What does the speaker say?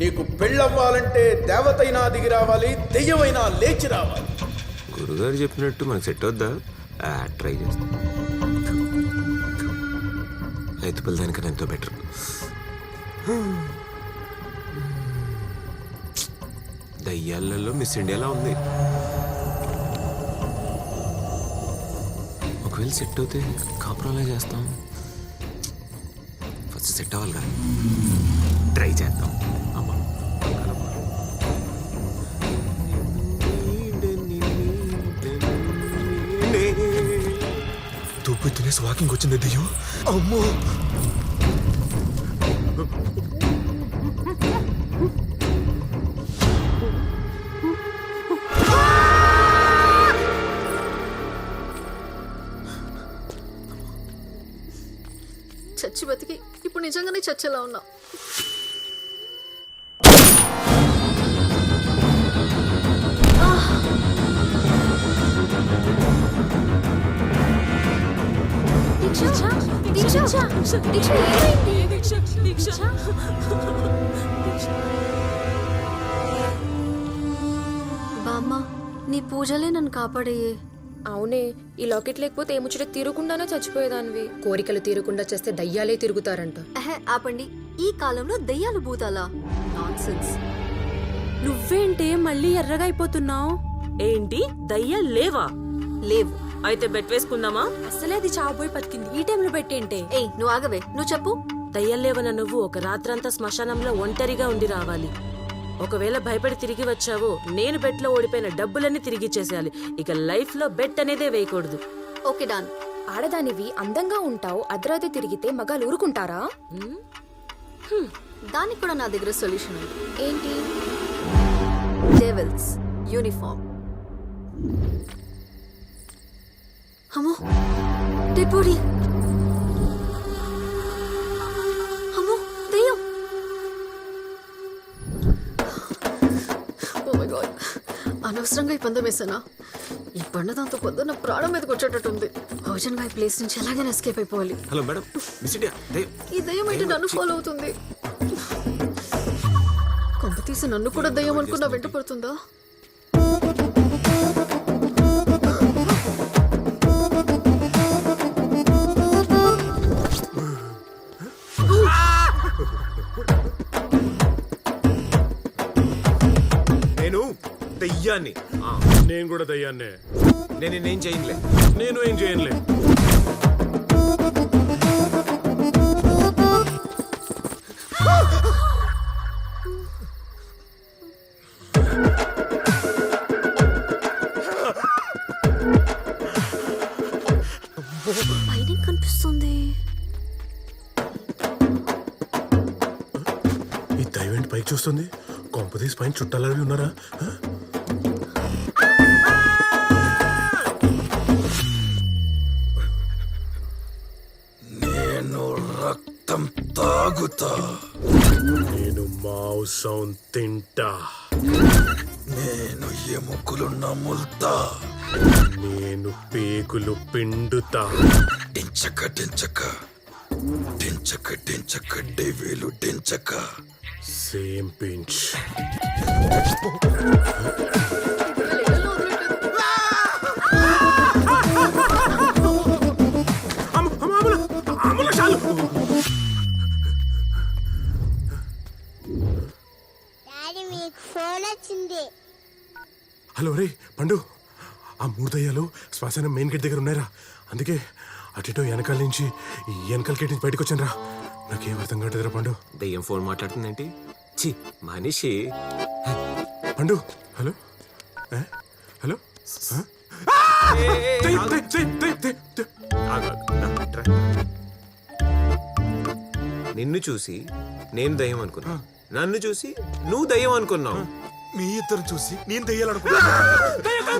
నీకు పెళ్ళవ్వాలంటే దేవతైనా దిగి రావాలి దెయ్యమైనా లేచి రావాలి. గురుగారు చెప్పినట్టు మనకు సెట్ అవుద్దా? ట్రై చేస్తా. రైతు పిల్లదానికన్నా ఎంతో బెటర్. దయ్యాలలో మిస్ ఇండియాలా ఉంది. ఒకవేళ సెట్ అవుతే కాపురాలే చేస్తాం. ఫస్ట్ సెట్ అవ్వాలి కదా ట్రై చేద్దాం. అమ్మా వాకింగ్ వచ్చింది దెయ్యం అమ్మో చచ్చి బతికి. ఇప్పుడు నిజంగానే చచ్చేలా ఉన్నా బామ్మ నీ పూజలే నన్ను కాపాడేయే అవునే ఈ లాకెట్ లేకపోతే ఏ ముచ్చట తీరకుండానే చచ్చిపోయేదానివి? కోరికలు తీరకుండా చేస్తే దయ్యాలే తిరుగుతారంట. ఆపండి. ఈ కాలంలో దెయ్యాలు భూతాలా? నాన్సెన్స్ నువ్వేంటే మళ్ళీ ఎర్రగా అయిపోతున్నావు? ఏంటి? దయ్యాలు లేవా? లేవు. అయితే బెట్ వేసుకుందామా? అసలే అది చావబోయి బతికింది ఈ టైంలో పెట్టేంటే? ఏయ్ నువ్వు ఆగవే. నువ్వు చెప్పు. దయ్యాలు లేవన నువ్వు ఒక రాత్రంతా శ్మశానంలో ఒంటరిగా ఉండి రావాలి. ఒకవేళ భయపడి తిరిగి వచ్చావో నేను బెట్లో ఓడిపోయిన డబ్బులన్నీ తిరిగి ఇచ్చేసేయాలి. ఇక లైఫ్లో బెట్ అనేదే వేయకూడదు. Okay done. ఆడదానివి అందంగా ఉంటావు అర్ధరాత్రి తిరిగితే మగాలు ఊరుకుంటారా? దానికి కూడా నా దగ్గర సొల్యూషన్ ఉంది. ఏంటి? డెవిల్స్ యూనిఫామ్ అమ్మో! Dead body. అమ్మో! దెయ్యం. Oh my god. అనవసరంగా ఈ పందెం వేసానా? ఈ బండ దాంతో పొద్దున్న ప్రాణం మీదకి వచ్చేటట్టు ఉంది భోజన్ గారి ప్లేస్ నుంచి ఎలాగైనా ఎస్కేప్ అయిపోవాలి. హలో మేడం మిస్ ఇండియా దయ్యం. ఈ దయ్యం ఏంటి నన్ను ఫాలో అవుతుంది. కొంప తీసి నన్ను కూడా దయ్యం అనుకున్నా వెంట పడుతుందా? నేను దయ్యాన్ని. ఆ, నేను కూడా దయ్యాన్నే. నేను నేనేం చేయనులే. నేను ఏం చేయనులే. పైన కనిపిస్తుంది. పైకి చూస్తుంది. కొంపదీసి పైన చుట్టాలవి ఉన్నారా? నేను రక్తం తాగుతా. నేను మాంసం తింటా. నేను ఎముకలు నములుతా నేను పేగులు పిండుతా. డించక డించక. డించక డించక డేవేలు డించక. సేమ్ పించ్ డాడీ మీకు ఫోన్ వచ్చింది. హలో రే పండు. ఆ మూడు దయ్యాలు శ్మశానం మెయిన్ గేట్ దగ్గర ఉన్నారా అందుకే అటు వెనకాల నుంచి ఈ వెనకాల గేట్ నుంచి బయటకు వచ్చాను రా నాకేం అర్థం కావట్లేదురా పండు. దయ్యం ఫోన్ మాట్లాడుతుందేంటి? చి మనిషి. పండు హలో? హలో. నిన్ను చూసి నేను దయ్యం అనుకున్నా. నన్ను చూసి నువ్వు దయ్యం అనుకున్నావు. మీ ఇద్దరు చూసి నేను దెయ్యాలనుకున్నా